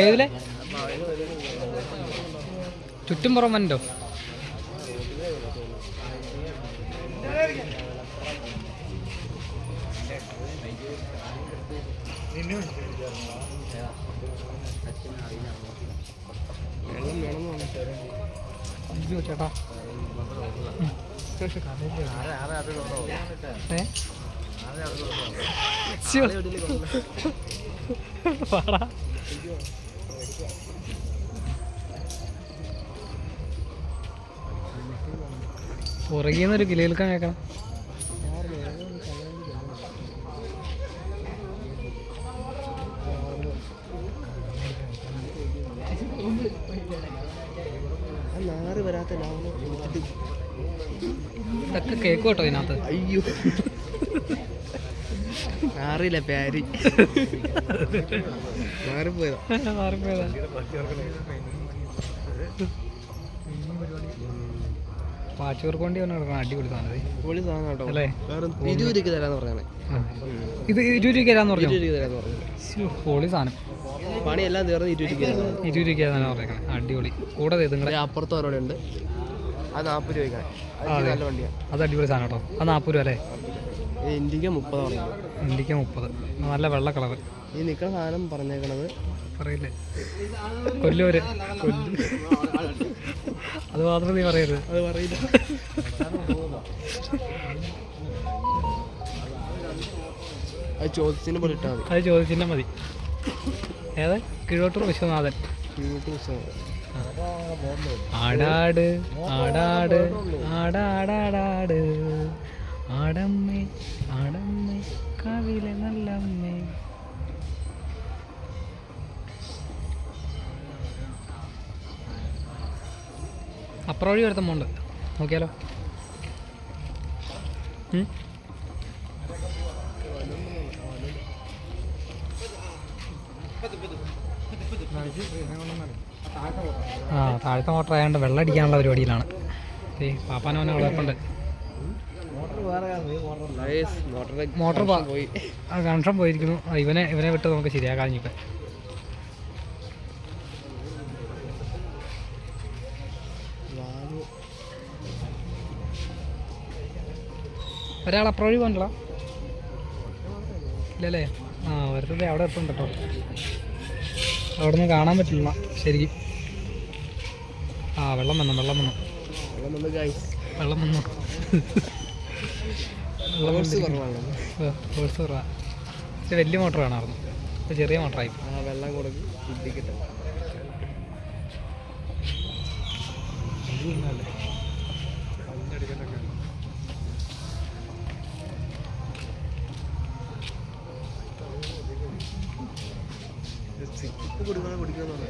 ഏതിലെ? ചുറ്റും അയ്യോ ചേട്ടാ ഏ? ശ്ശോ. പാടാ. പുറകീന്നൊരു കിലേൽക്കാൻ വരാത്ത ലാഭം ഇതൊക്കെ കേക്ക് കേട്ടോ ഇതിനകത്ത്. അയ്യോ. നാറില്ല പാരി മാറിപ്പോയതാ. മാറിപ്പോയതാ. അടിപൊളി സാധനം ഇത്. പൊളി സാധനം കേട്ടോ. അല്ലേ? വേറെ ഇരുപത് രൂപയ്ക്ക് തരാന്ന് പറഞ്ഞാണ്. ആ. ഇത് ഇരുപത് രൂപ തരാന്ന് പറഞ്ഞു? ഇരുപത് രൂപ തരാന്ന് പറഞ്ഞു. ശ്ശോ, പൊളി സാധനം. പണിയെല്ലാം തീർന്ന് ഇരുപത് രൂപയ്ക്ക് ഇരുപത് രൂപ തന്നെ പറഞ്ഞേക്കണം. അടിപൊളി. കൂടെ ഇത് നിങ്ങളെ ഇവിടെ അപ്പുറത്ത് ഒരാളുടെ ഉണ്ട്. അത് നാൽപ്പത് രൂപയ്ക്കാണ്. അത് അടിപൊളി സാധനം കേട്ടോ. അത് നാൽപ്പത് രൂപ അല്ലേ? ഇന്ത്യയ്ക്ക് മുപ്പത് പറഞ്ഞു ഇൻഡിക്ക മുപ്പത്. നല്ല വെള്ള കളർ ഈ നിൽക്കുന്ന സാധനം പറഞ്ഞേക്കണത്. പറയില്ലേ? കൊല്ലൂര്. അത് മാത്രം നീ പറയരുത്. അത് പറയില്ല. അത് ചോദ്യത്തിന് പോലെ ഇട്ടാൽ മതി. അത് ചോദിച്ചില്ല മതി. ഏത്? കിഴോട്ടൂർ വിശ്വനാഥൻ. കിഴോട്ടൂർ വിശ്വനാഥൻ. ആടാട് ആടാട് ആടാടാടാട് ആടമ്മേ ആടമ്മേ കവിലെ നല്ലമ്മേ. അപ്പുറം വഴി ഒരുത്തം പോണ്ട് നോക്കിയാലോ? ആ താഴത്തെ മോട്ടർ ആയതുകൊണ്ട് വെള്ളം അടിക്കാനുള്ള പരിപാടിയിലാണ് പാപ്പാനോനെ വളർപ്പുണ്ട് മോട്ടർ പോയി. ആ കണക്ഷൻ പോയിരിക്കുന്നു ഇവനെ ഇവനെ വിട്ട് നമുക്ക് ശരിയാക്കാൻ ഇപ്പം വാൽ ഒരാൾ അപ്രോഴി പോകണ്ടല്ലോ ഇല്ലല്ലേ? ആ വരുത്തത് അവിടെ എത്തുന്നുണ്ട് കേട്ടോ. അവിടെ നിന്ന് കാണാൻ പറ്റില്ല ശരിക്കും. ആ വെള്ളം വന്നു വെള്ളം വന്നു. വെള്ളം വന്ന്. വന്നിരിക്കുന്നു. കുറവാണ്. ഇത് വലിയ മോട്ടർ വേണമായിരുന്നു ഇത് ചെറിയ മോട്ടറായി വെള്ളം കൊടുക്കും ഇടിക്കട്ടെ. കൊടുക്കണം.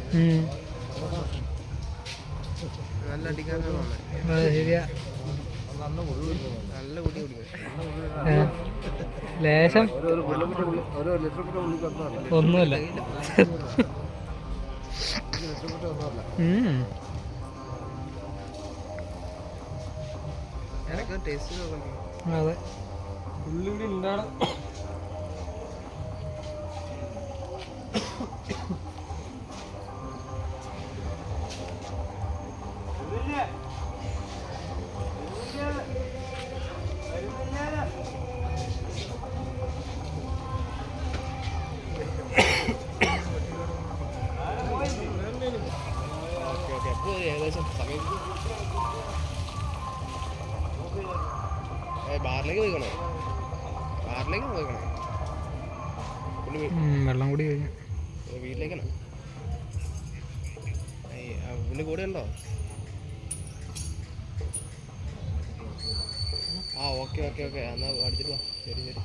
നല്ല ശരിയാ. ലേശം ഒന്നുമില്ല. അതെ. ഉള്ളിവിടെ ഓക്കെ അപ്പോൾ ഏകദേശം സമയം ബാറിലേക്ക് പോയിക്കണോ? ബാറിലേക്ക് പോയിക്കണോ? വെള്ളം കൂടി കഴിഞ്ഞു. വീട്ടിലേക്കാണോ. പുള്ളി കൂടെ ഉണ്ടോ? ആ ഓക്കെ ഓക്കെ ഓക്കെ. എന്നാ അടിച്ചിട്ട് ശരി ശരി.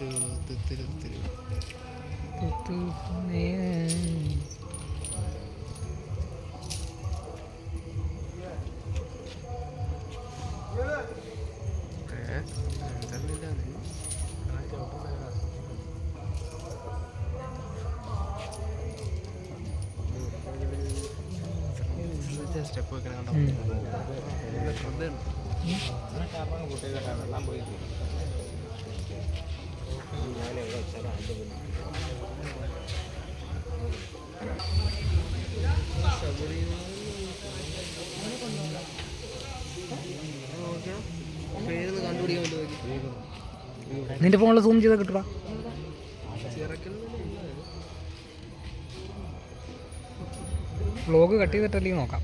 തുത്തരു തുത്തരു തുത്തരു തുത്തു സ്റ്റെപ്പ് വെക്കണം കണ്ടോ? ശ്രദ്ധയുണ്ട്. വെള്ളം പോയി നിന്റെ ഫോണിൽ സൂം ചെയ്താൽ കിട്ടുക വ്ലോഗ് കട്ട് ചെയ്തിട്ടല്ലേ നോക്കാം.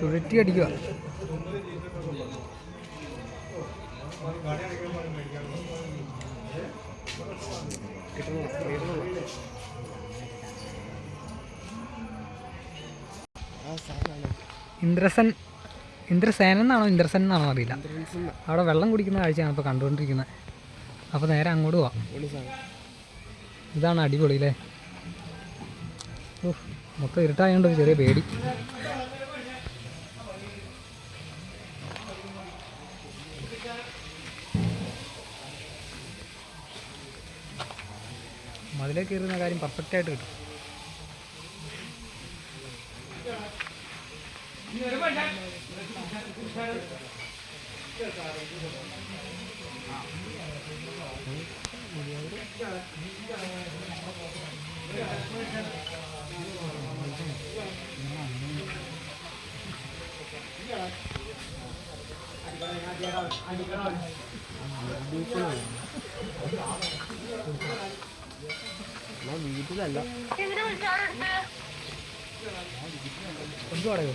ചുഴറ്റി അടിക്കുക ഇന്ദ്രസൻ ഇന്ദ്രസേനൻ എന്നാണോ ഇന്ദ്രസൻ എന്നാണോ അറിയില്ല. അവിടെ വെള്ളം കുടിക്കുന്ന കാഴ്ചയാണ് ഇപ്പോൾ കണ്ടുകൊണ്ടിരിക്കുന്നത്. അപ്പോൾ നേരെ അങ്ങോട്ട് പോവാം. ഇതാണ് അടിപൊളി അല്ലേ ഓ മൊത്തം ഇരുട്ടായതുകൊണ്ട് ഒരു ചെറിയ പേടി. മതിലേക്ക് കയറുന്ന കാര്യം പെർഫെക്റ്റ് ആയിട്ട് കിട്ടും. എന്നാൽ വീട്ടിലല്ല. എന്തു പറയുമോ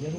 Ya no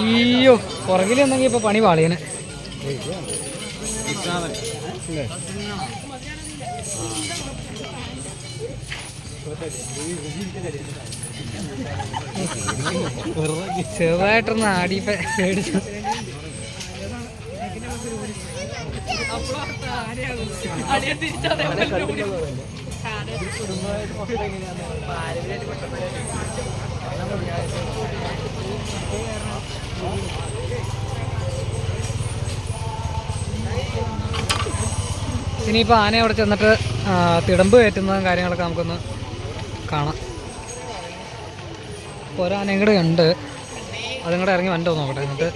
അയ്യോ പുറകിൽ എന്തെങ്കിലും ഇപ്പൊ പണി പാളിയന്. ചെറുതായിട്ടൊന്ന് ആടി ഇനിയിപ്പോൾ ആന അവിടെ ചെന്നിട്ട് തിടമ്പ് കയറ്റുന്നതും കാര്യങ്ങളൊക്കെ നമുക്കൊന്ന് കാണാം. ഒരാനയും കൂടെ ഉണ്ട്. അതും കൂടെ ഇറങ്ങി വണ്ടോ നോക്കട്ടെ എന്നിട്ട്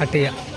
കട്ട് ചെയ്യാം.